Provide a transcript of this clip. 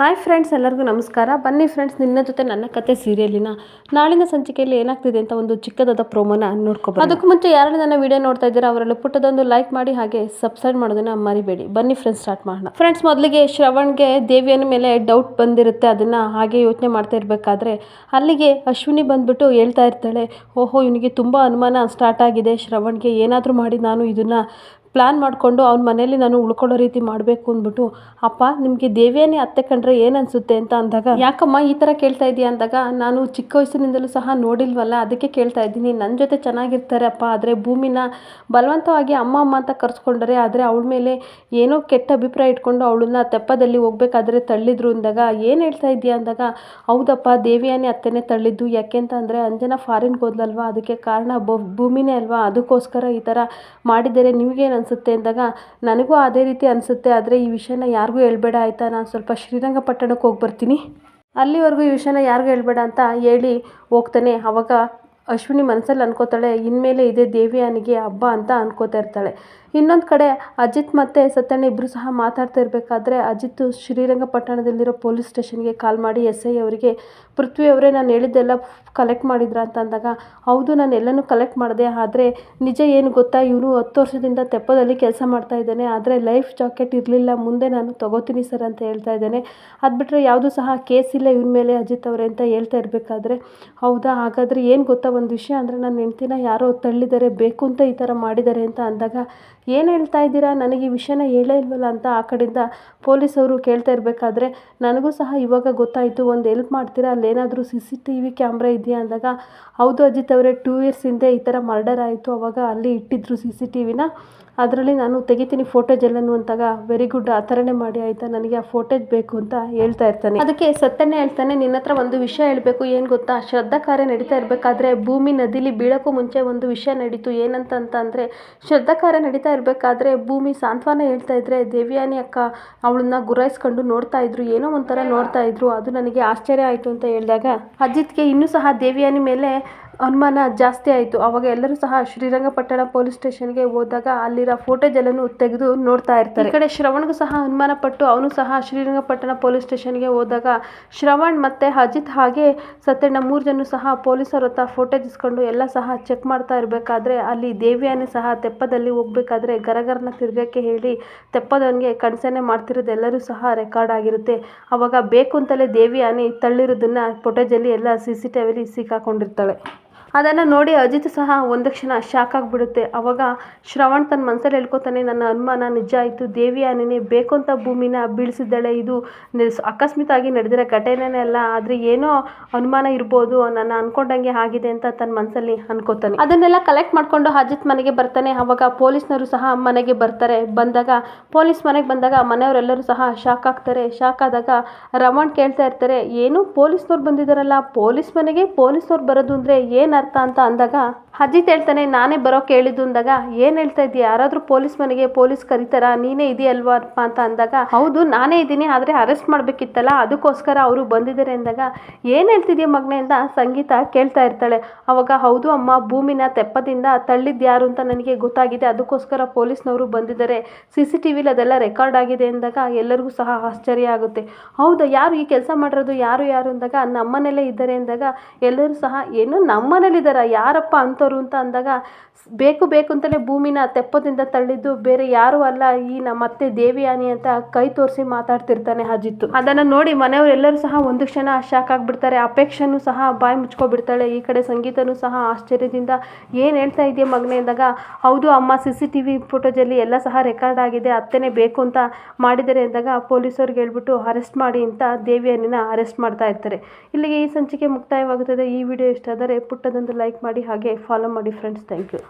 Hi friends ಎಲ್ಲರಿಗೂ ನಮಸ್ಕಾರ. ಬನ್ನಿ ಫ್ರೆಂಡ್ಸ್ ನಿನ್ನ ಜೊತೆ ನನ್ನ ಕತೆ ಸೀರಿಯಲಿನ ನಾಳಿನ ಸಂಚಿಕೆಯಲ್ಲಿ ಏನಾಗ್ತಿದೆ ಅಂತ ಒಂದು ಚಿಕ್ಕದಾದ ಪ್ರೋಮೋನ ನೋಡ್ಕೊಬೋದು ಅದಕ್ಕೂ ಮುಂಚೆ ಯಾರು ನನ್ನ ವಿಡಿಯೋ ನೋಡ್ತಾ ಇದ್ದೀರಾ ಅವರೆಲ್ಲ ಪುಟ್ಟದೊಂದು ಲೈಕ್ ಮಾಡಿ ಹಾಗೆ ಸಬ್ಸ್ಕ್ರೈಬ್ ಮಾಡೋದನ್ನ ಮರಿಬೇಡಿ. ಬನ್ನಿ ಫ್ರೆಂಡ್ಸ್ ಸ್ಟಾರ್ಟ್ ಮಾಡೋಣ. ಫ್ರೆಂಡ್ಸ್ ಮೊದಲಿಗೆ ಶ್ರವಣ್ಗೆ ದೇವಿಯನ ಮೇಲೆ ಡೌಟ್ ಬಂದಿರುತ್ತೆ. ಅದನ್ನ ಹಾಗೆ ಯೋಚನೆ ಮಾಡ್ತಾ ಇರಬೇಕಾದ್ರೆ ಅಲ್ಲಿಗೆ ಅಶ್ವಿನಿ ಬಂದ್ಬಿಟ್ಟು ಹೇಳ್ತಾ ಇರ್ತಾಳೆ ಓಹೋ ಇವನಿಗೆ ತುಂಬ ಅನುಮಾನ ಸ್ಟಾರ್ಟ್ ಆಗಿದೆ. ಶ್ರವಣ್ಗೆ ಏನಾದರೂ ಮಾಡಿ ನಾನು ಇದನ್ನ ಪ್ಲ್ಯಾನ್ ಮಾಡಿಕೊಂಡು ಅವ್ನ ಮನೇಲಿ ನಾನು ಉಳ್ಕೊಳ್ಳೋ ರೀತಿ ಮಾಡಬೇಕು ಅಂದ್ಬಿಟ್ಟು, ಅಪ್ಪ, ನಿಮಗೆ ದೇವಿಯಾನಿ ಅತ್ತೆ ಕಂಡ್ರೆ ಏನು ಅನಿಸುತ್ತೆ? ಅಂತ ಅಂದಾಗ, ಯಾಕಮ್ಮ ಈ ಥರ ಕೇಳ್ತಾ ಇದ್ದೀಯಾ ಅಂದಾಗ, ನಾನು ಚಿಕ್ಕ ವಯಸ್ಸಿನಿಂದಲೂ ಸಹ ನೋಡಿಲ್ವಲ್ಲ, ಅದಕ್ಕೆ ಕೇಳ್ತಾ ಇದ್ದೀನಿ. ನನ್ನ ಜೊತೆ ಚೆನ್ನಾಗಿರ್ತಾರೆ ಅಪ್ಪ, ಆದರೆ ಭೂಮಿನ ಬಲವಂತವಾಗಿ ಅಮ್ಮ ಅಮ್ಮ ಅಂತ ಕರೆಸ್ಕೊಂಡರೆ, ಆದರೆ ಅವಳ ಮೇಲೆ ಏನೋ ಕೆಟ್ಟ ಅಭಿಪ್ರಾಯ ಇಟ್ಕೊಂಡು ಅವಳನ್ನ ತೆಪ್ಪದಲ್ಲಿ ಹೋಗ್ಬೇಕಾದ್ರೆ ತಳ್ಳಿದ್ರು ಅಂದಾಗ, ಏನು ಹೇಳ್ತಾ ಇದೆಯಾ? ಅಂದಾಗ, ಹೌದಪ್ಪ ದೇವಿಯಾನಿ ಅತ್ತೆನೇ ತಳ್ಳಿದ್ದು. ಯಾಕೆ ಅಂತ ಅಂದರೆ, ಅಂಜನಾ ಫಾರಿನ್ಗೆ ಹೋದ್ಲಲ್ವಾ? ಅದಕ್ಕೆ ಕಾರಣ ಭೂಮಿನೇ ಅಲ್ವಾ? ಅದಕ್ಕೋಸ್ಕರ ಈ ಥರ ಮಾಡಿದರೆ ನಿಮಗೇನು ಅನಿಸುತ್ತೆ ಅಂದಾಗ ನನಗೂ ಅದೇ ರೀತಿ ಅನಿಸುತ್ತೆ, ಆದರೆ ಈ ವಿಷಯನ ಯಾರಿಗೂ ಹೇಳ್ಬೇಡ ಆಯಿತಾ? ನಾನು ಸ್ವಲ್ಪ ಶ್ರೀರಂಗಪಟ್ಟಣಕ್ಕೆ ಹೋಗಿ ಬರ್ತೀನಿ. ಅಲ್ಲಿವರೆಗೂ ಈ ವಿಷಯನ ಯಾರಿಗೂ ಹೇಳ್ಬೇಡ ಅಂತ ಹೇಳಿ ಹೋಗ್ತಾನೆ. ಅವಾಗ ಅಶ್ವಿನಿ ಮನಸ್ಸಲ್ಲಿ ಅನ್ಕೋತಾಳೆ, ಇನ್ಮೇಲೆ ಇದೇ ದೇವಿಯಾನಿಗೆ ಹಬ್ಬ ಅಂತ ಅನ್ಕೋತಾ ಇರ್ತಾಳೆ. ಇನ್ನೊಂದು ಕಡೆ ಅಜಿತ್ ಮತ್ತು ಸತ್ಯಣ್ಣ ಇಬ್ಬರು ಸಹ ಮಾತಾಡ್ತಾ ಇರಬೇಕಾದ್ರೆ ಅಜಿತ್ ಶ್ರೀರಂಗಪಟ್ಟಣದಲ್ಲಿರೋ ಪೊಲೀಸ್ ಸ್ಟೇಷನ್ಗೆ ಕಾಲ್ ಮಾಡಿ ಎಸ್ ಐ ಅವರಿಗೆ, ಪೃಥ್ವಿ ಅವರೇ ನಾನು ಹೇಳಿದ್ದೆಲ್ಲ ಕಲೆಕ್ಟ್ ಮಾಡಿದ್ರಾ ಅಂತ ಅಂದಾಗ, ಹೌದು ನಾನು ಎಲ್ಲನೂ ಕಲೆಕ್ಟ್ ಮಾಡಿದೆ, ಆದರೆ ನಿಜ ಏನು ಗೊತ್ತಾ? ಇವನು ಹತ್ತು ವರ್ಷದಿಂದ ತೆಪ್ಪದಲ್ಲಿ ಕೆಲಸ ಮಾಡ್ತಾ ಇದ್ದಾನೆ, ಆದರೆ ಲೈಫ್ ಜಾಕೆಟ್ ಇರಲಿಲ್ಲ, ಮುಂದೆ ನಾನು ತಗೋತೀನಿ ಸರ್ ಅಂತ ಹೇಳ್ತಾ ಇದ್ದಾನೆ. ಅದು ಬಿಟ್ಟರೆ ಯಾವುದೂ ಸಹ ಕೇಸ್ ಇಲ್ಲ ಇವನ ಮೇಲೆ ಅಜಿತ್ ಅವರೇ ಅಂತ ಹೇಳ್ತಾ ಇರಬೇಕಾದ್ರೆ. ಹೌದಾ? ಹಾಗಾದರೆ ಏನು ಗೊತ್ತಾ ಒಂದು ವಿಷಯ? ಅಂದರೆ ನನ್ನ ಹೆಂಡ್ತಿನ ಯಾರೋ ತಳ್ಳಿದ್ದಾರೆ ಬೇಕು ಅಂತ ಈ ಥರ ಮಾಡಿದ್ದಾರೆ ಅಂತ ಅಂದಾಗ ಏನು ಹೇಳ್ತಾ ಇದ್ದೀರಾ? ನನಗೆ ಈ ವಿಷಯನ ಹೇಳೇ ಇಲ್ವಲ್ಲ ಅಂತ ಆ ಕಡೆಯಿಂದ ಪೊಲೀಸವರು ಕೇಳ್ತಾ ಇರಬೇಕಾದ್ರೆ ನನಗೂ ಸಹ ಇವಾಗ ಗೊತ್ತಾಯಿತು, ಒಂದು ಎಲ್ಪ್ ಮಾಡ್ತೀರಾ? ಅಲ್ಲೇನಾದರೂ C C T V camera ಇದೆಯಾ ಅಂದಾಗ, ಹೌದು ಅಜಿತ್ ಅವರೇ ಟೂ ಇಯರ್ಸ್ ಹಿಂದೆ ಈ ಥರ ಮರ್ಡರ್ ಆಯಿತು, ಅವಾಗ ಅಲ್ಲಿ ಇಟ್ಟಿದ್ದರು ಸಿ ಸಿ ಟಿ ವಿನ ಅದರಲ್ಲಿ ನಾನು ತೆಗಿತೀನಿ ಫೋಟೋಜ್ ಎಲ್ಲನೂ ಅಂತಾಗ ವೆರಿ ಗುಡ್ ಆ ಥರನೇ ಮಾಡಿ ಆಯಿತಾ, ನನಗೆ ಆ ಫೋಟೇಜ್ ಬೇಕು ಅಂತ ಹೇಳ್ತಾ ಇರ್ತಾನೆ. ಅದಕ್ಕೆ ಸತ್ಯನೇ ಹೇಳ್ತಾನೆ, ನಿನ್ನ ಹತ್ರ ಒಂದು ವಿಷಯ ಹೇಳಬೇಕು, ಏನು ಗೊತ್ತಾ? ಶ್ರದ್ಧಾ ಕಾರ್ಯ ನಡೀತಾ ಇರಬೇಕಾದ್ರೆ ಭೂಮಿ ನದಿಲಿ ಬೀಳೋಕ್ಕೂ ಮುಂಚೆ ಒಂದು ವಿಷಯ ನಡೀತು, ಏನಂತ ಅಂತ ಅಂದರೆ, ಶ್ರದ್ಧಾ ಕಾರ್ಯ ನಡೀತಾ ಇರಬೇಕಾದ್ರೆ ಭೂಮಿ ಸಾಂತ್ವನ ಹೇಳ್ತಾ ಇದ್ರೆ, ದೇವ್ಯಾನಿ ಅಕ್ಕ ಅವಳನ್ನ ಗುರಾಯಿಸ್ಕೊಂಡು ನೋಡ್ತಾ ಇದ್ರು, ಏನೋ ಒಂಥರ ನೋಡ್ತಾ ಇದ್ರು, ಅದು ನನಗೆ ಆಶ್ಚರ್ಯ ಆಯಿತು ಅಂತ ಹೇಳಿದಾಗ, ಅಜಿತ್ಗೆ ಇನ್ನೂ ಸಹ ದೇವಿಯಾನಿ ಮೇಲೆ ಅನುಮಾನ ಜಾಸ್ತಿ ಆಯಿತು. ಅವಾಗ ಎಲ್ಲರೂ ಸಹ ಶ್ರೀರಂಗಪಟ್ಟಣ ಪೊಲೀಸ್ ಸ್ಟೇಷನ್ಗೆ ಹೋದಾಗ ಅಲ್ಲಿರೋ ಫೋಟೇಜ್ ಎಲ್ಲನೂ ತೆಗೆದು ನೋಡ್ತಾ ಇರ್ತಾರೆ. ಈ ಕಡೆ ಶ್ರವಣ್ಗೂ ಸಹ ಅನುಮಾನ ಪಟ್ಟು ಅವನು ಸಹ ಶ್ರೀರಂಗಪಟ್ಟಣ ಪೊಲೀಸ್ ಸ್ಟೇಷನ್ಗೆ ಹೋದಾಗ ಶ್ರವಣ್ ಮತ್ತು ಅಜಿತ್ ಹಾಗೆ ಸತ್ಯಣ್ಣ ಮೂರು ಜನ ಸಹ ಪೊಲೀಸರ ಹತ್ರ ಫೋಟೇಜ್ ಇಸ್ಕೊಂಡು ಎಲ್ಲ ಸಹ ಚೆಕ್ ಮಾಡ್ತಾ ಇರಬೇಕಾದ್ರೆ ಅಲ್ಲಿ ದೇವಿಯಾನಿ ಸಹ ತೆಪ್ಪದಲ್ಲಿ ಹೋಗ್ಬೇಕಾದ್ರೆ ಗರಗರನ ತಿರ್ಗಕ್ಕೆ ಹೇಳಿ ತೆಪ್ಪದವನಿಗೆ ಕಣ್ಸನೆ ಮಾಡ್ತಿರೋದು ಎಲ್ಲರೂ ಸಹ ರೆಕಾರ್ಡ್ ಆಗಿರುತ್ತೆ. ಅವಾಗ ಬೇಕು ಅಂತಲೇ ದೇವಿಯಾನಿ ತಳ್ಳಿರೋದನ್ನ ಫೋಟೇಜಲ್ಲಿ ಎಲ್ಲ ಸಿ ಸಿ ಟಿ ವಿಲಿ ಸಿಕ್ಕಾಕೊಂಡಿರ್ತಾಳೆ. ಅದನ್ನು ನೋಡಿ ಅಜಿತ್ ಸಹ ಒಂದು ಕ್ಷಣ ಶಾಕ್ ಆಗಿಬಿಡುತ್ತೆ. ಅವಾಗ ಶ್ರವಣ್ ತನ್ನ ಮನಸ್ಸಲ್ಲಿ ಹೇಳ್ಕೊತಾನೆ, ನನ್ನ ಅನುಮಾನ ನಿಜ ಆಯಿತು. ದೇವಿ ಆನೆನೇ ಬೇಕು ಅಂತ ಭೂಮಿನ ಬೀಳಿಸಿದ್ದಾಳೆ. ಇದು ನಿಸ್- ಅಕಸ್ಮಾತಾಗಿ ನಡೆದಿರೋ ಘಟನೆನೇ ಅಲ್ಲ. ಆದರೆ ಏನೋ ಅನುಮಾನ ಇರ್ಬೋದು. ನಾನು ಅನ್ಕೊಂಡಂಗೆ ಆಗಿದೆ ಅಂತ ತನ್ನ ಮನಸ್ಸಲ್ಲಿ ಅನ್ಕೋತಾನೆ. ಅದನ್ನೆಲ್ಲ ಕಲೆಕ್ಟ್ ಮಾಡಿಕೊಂಡು ಅಜಿತ್ ಮನೆಗೆ ಬರ್ತಾನೆ. ಅವಾಗ ಪೊಲೀಸ್ನವರು ಸಹ ಮನೆಗೆ ಬರ್ತಾರೆ. ಬಂದಾಗ ಪೊಲೀಸ್ ಮನೆಗೆ ಬಂದಾಗ ಮನೆಯವರೆಲ್ಲರೂ ಸಹ ಶಾಕ್ ಆಗ್ತಾರೆ. ಶಾಕ್ ಆದಾಗ ರಮಣ್ ಕೇಳ್ತಾ ಇರ್ತಾರೆ, ಏನು ಪೊಲೀಸ್ನವ್ರು ಬಂದಿದ್ದಾರಲ್ಲ ಪೊಲೀಸ್ ಮನೆಗೆ ಪೊಲೀಸ್ನವ್ರು ಬರೋದು ಅಂದರೆ ಏನು ಅರ್ಥ ಅಂತ ಅಂದಾಗ ಅಜಿತ್ ಹೇಳ್ತಾನೆ, ನಾನೇ ಬರೋಕೆ ಕೇಳಿದ್ದು ಅಂದಾಗ ಏನು ಹೇಳ್ತಾ ಇದ್ದೀಯ? ಯಾರಾದರೂ ಪೊಲೀಸ್ ಮನೆಗೆ ಪೊಲೀಸ್ ಕರೀತಾರ? ನೀನೇ ಇದೆಯಲ್ವಾ ಅಂತ ಅಂದಾಗ, ಹೌದು, ನಾನೇ ಇದ್ದೀನಿ, ಆದರೆ ಅರೆಸ್ಟ್ ಮಾಡಬೇಕಿತ್ತಲ್ಲ, ಅದಕ್ಕೋಸ್ಕರ ಅವರು ಬಂದಿದ್ದಾರೆ ಅಂದಾಗ, ಏನು ಹೇಳ್ತಿದ್ಯ ಮಗನೇ? ಅಂತ ಸಂಗೀತ ಕೇಳ್ತಾ ಇರ್ತಾಳೆ. ಅವಾಗ, ಹೌದು ಅಮ್ಮ, ಭೂಮಿನ ತೆಪ್ಪದಿಂದ ತಳ್ಳಿದ್ದು ಯಾರು ಅಂತ ನನಗೆ ಗೊತ್ತಾಗಿದೆ, ಅದಕ್ಕೋಸ್ಕರ ಪೊಲೀಸ್ನವರು ಬಂದಿದ್ದಾರೆ. ಸಿ ಸಿ ಟಿ ವಿಲಿ ಅದೆಲ್ಲ ರೆಕಾರ್ಡ್ ಆಗಿದೆ ಅಂದಾಗ ಎಲ್ಲರಿಗೂ ಸಹ ಆಶ್ಚರ್ಯ ಆಗುತ್ತೆ. ಹೌದಾ, ಯಾರು ಈ ಕೆಲಸ ಮಾಡಿರೋದು, ಯಾರು ಯಾರು? ಅಂದಾಗ ನಮ್ಮನೇಲೇ ಇದ್ದಾರೆ ಅಂದಾಗ, ಎಲ್ಲರೂ ಸಹ, ಏನು ನಮ್ಮನೇಲಿದ್ದಾರ? ಯಾರಪ್ಪ ಅಂತ ಅಂದಾಗ ಬೇಕು ಬೇಕು ಅಂತಲೇ ಭೂಮಿನ ತೆಪ್ಪದಿಂದ ತಳ್ಳಿದ್ದು ಬೇರೆ ಯಾರೂ ಅಲ್ಲ ಈ ನಮ್ಮ ಅತ್ತೆ ದೇವಿಯಾನಿ ಅಂತ ಕೈ ತೋರಿಸಿ ಮಾತಾಡ್ತಿರ್ತಾನೆ ಅಜಿತ್ತು. ಅದನ್ನು ನೋಡಿ ಮನೆಯವರೆಲ್ಲರೂ ಸಹ ಒಂದು ಕ್ಷಣ ಶಾಕ್ ಆಗಿಬಿಡ್ತಾರೆ. ಅಪೇಕ್ಷೆನೂ ಸಹ ಬಾಯಿ ಮುಚ್ಕೊಬಿಡ್ತಾಳೆ. ಈ ಕಡೆ ಸಂಗೀತನೂ ಸಹ ಆಶ್ಚರ್ಯದಿಂದ ಏನು ಹೇಳ್ತಾ ಇದೆಯಾ ಮಗನೇ ಅಂದಾಗ, ಹೌದು ಅಮ್ಮ, ಸಿ ಸಿ ಟಿ ವಿ ಫೋಟೋಜಲ್ಲಿ ಎಲ್ಲ ಸಹ ರೆಕಾರ್ಡ್ ಆಗಿದೆ, ಅತ್ತೆನೇ ಬೇಕು ಅಂತ ಮಾಡಿದ್ದಾರೆ ಅಂದಾಗ ಪೊಲೀಸವ್ರಿಗೆ ಹೇಳ್ಬಿಟ್ಟು ಅರೆಸ್ಟ್ ಮಾಡಿ ಅಂತ ದೇವಿಯನ್ನ ಅರೆಸ್ಟ್ ಮಾಡ್ತಾ ಇರ್ತಾರೆ. ಇಲ್ಲಿಗೆ ಈ ಸಂಚಿಕೆ ಮುಕ್ತಾಯವಾಗುತ್ತದೆ. ಈ ವಿಡಿಯೋ ಇಷ್ಟ ಆದರೆ ಪುಟ್ಟದೊಂದು ಲೈಕ್ ಮಾಡಿ, ಹಾಗೆ ಫಾಲೋ ಮಾಡಿ ಫ್ರೆಂಡ್ಸ್ ಥ್ಯಾಂಕ್ ಯು